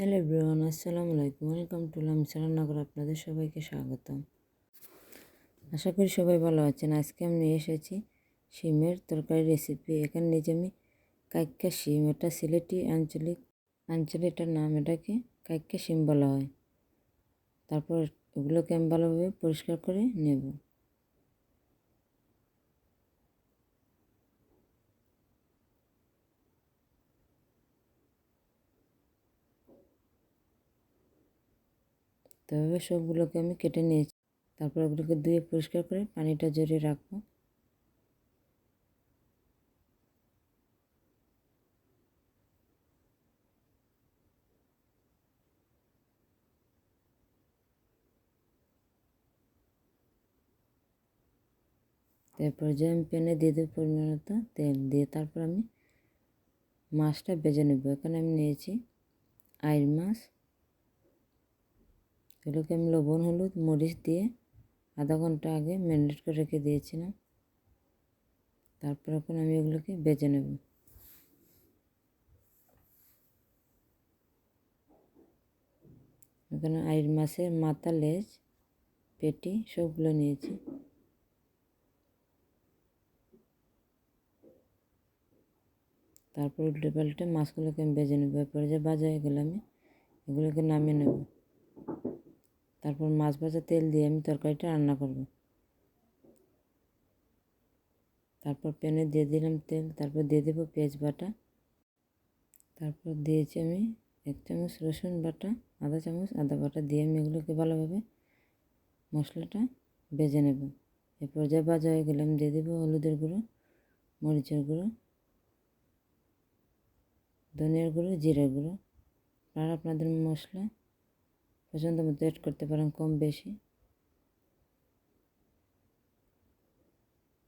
Hello everyone, আসসালামু আলাইকুম। Welcome to লামসা রান্নাঘর আপনাদের সবাইকে স্বাগতম। আশা করি সবাই ভালো আছেন। আজকে আমি নিয়ে এসেছি শিমের তরকারি রেসিপি এখানে নিয়েছি আমি কাইক্কা শিম, এটা সিলেটি আঞ্চলিক আঞ্চলিক এটার নাম, এটাকে কাইক্কা শিম বলা হয়। তারপর এগুলোকে আমি ভালোভাবে পরিষ্কার করে নেব। তো এভাবে সবগুলোকে আমি কেটে নিয়েছি। তারপর ওগুলোকে ধুয়ে পরিষ্কার করে পানিটা জড়িয়ে রাখব। তারপর যে আমি প্যানে দিয়ে দেবো পরিমাণ মতো তেল, দিয়ে তারপর আমি মাছটা ভেজে নেব। এখানে আমি নিয়েছি আইর মাছ এগুলোকে আমি লবণ, হলুদ, মরিচ দিয়ে আধা ঘণ্টা আগে ম্যারিনেট করে রেখে দিয়েছিলাম। তারপর এখন আমি এগুলোকে বেজে নেব। এখানে আইর মাছের মাথা, লেজ, পেটি সবগুলো নিয়েছি। তারপর উল্টে পাল্টে মাছগুলোকে আমি বেজে নেব। এরপরে যে হয়ে গেলে, আমি এগুলোকে নামিয়ে নেব। তারপর মাছ ভাজা তেল দিয়ে আমি তরকারিটা রান্না করব। তারপর প্যানে দিয়ে দিলাম তেল, তারপর দিয়ে দেবো পেঁয়াজ বাটা। তারপর দিয়েছি আমি এক চামচ রসুন বাটা, আধা চামচ আদা বাটা দিয়ে আমি এগুলোকে ভালোভাবে মশলাটা ভেজে নেব। এরপর যা ভাজা হয়ে গেলে আমি দিয়ে দেবো হলুদের গুঁড়ো, মরিচের গুঁড়ো, ধনিয়ার গুঁড়ো, জিরার গুঁড়ো। আর আপনাদের মশলা পছন্দ মতো অ্যাড করতে পারেন কম বেশি।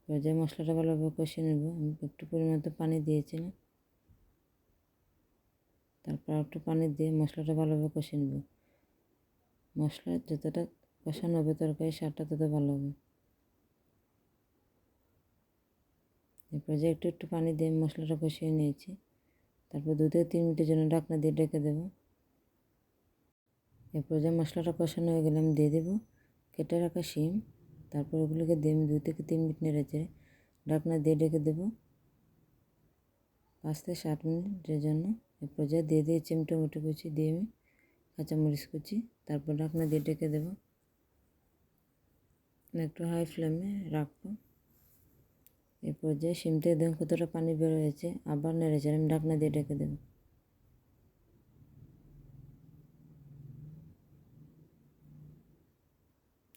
যে মশলাটা ভালোভাবে কষিয়ে নেব, আমি একটু পরিমাণ পানি দিয়েছিলাম। তারপর একটু পানি দিয়ে মশলাটা ভালোভাবে কষিয়ে নেব। মশলা যতটা কষানো হবে তরকারি স্বাদটা তত ভালো হবে। এরপর যে একটু একটু পানি দিয়ে মশলাটা কষিয়ে নিয়েছি। তারপর দু থেকে তিন মিনিটের জন্য ঢাকনা দিয়ে ডেকে দেবো। এরপর যে মশলাটা কষানো হয়ে গেলে আমি দিয়ে দেবো কেটে রাখা শিম, তারপর ওগুলোকে দিয়ে আমি দু থেকে তিন মিনিট নেড়ে চেড়ে ঢাকনা দিয়ে ডেকে দেবো। পাঁচ থেকে সাত মিনিটের জন্য এরপর যা দিয়ে দিয়ে আমি টমেটো কুচি দিয়ে আমি কাঁচামরিচ কুচি, তারপর ঢাকনা দিয়ে ডেকে দেবো। একটু হাই ফ্লেমে রাখব। এরপর যে শিম থেকে দেখুন কতটা পানি বের হয়েছে, আবার নেড়ে চেড়ে আমি ঢাকনা দিয়ে ডেকে দেবো।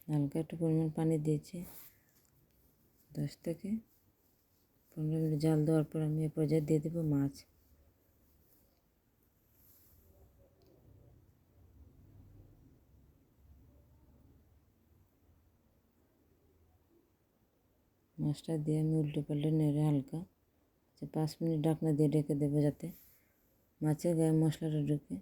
হালকা একটু পরিমাণ পানি দিয়েছি। দশ থেকে পনেরো মিনিট জাল দেওয়ার পর আমি এ পর্যায়ে দিয়ে দেবো মাছ। মাছটা দিয়ে আমি উল্টে পাল্টে নেড়ে হালকা পাঁচ মিনিট ডাকনা দিয়ে ডেকে দেবো যাতে মাছের গায়ে মশলাটা ঢুকে।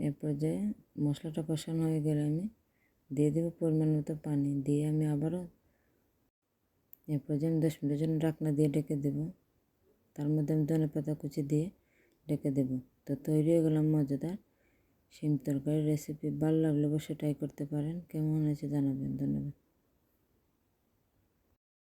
এর পর্যায়ে মশলাটা কষানো হয়ে গেলে আমি দিয়ে দেবো পরিমাণ মতো পানি। দিয়ে আমি আবারও এর পর্যায়ে আমি দশ মিনিটের জন্য ডাকনা দিয়ে ডেকে দেবো। তার মধ্যে আমি ধনে পাতা কুচি দিয়ে ডেকে দেবো। তো তৈরি হয়ে গেলাম মজাদার শিম তরকারির রেসিপি ভালো লাগলে অবশ্যই ট্রাই করতে পারেন। কেমন হয়েছে জানাবেন। ধন্যবাদ।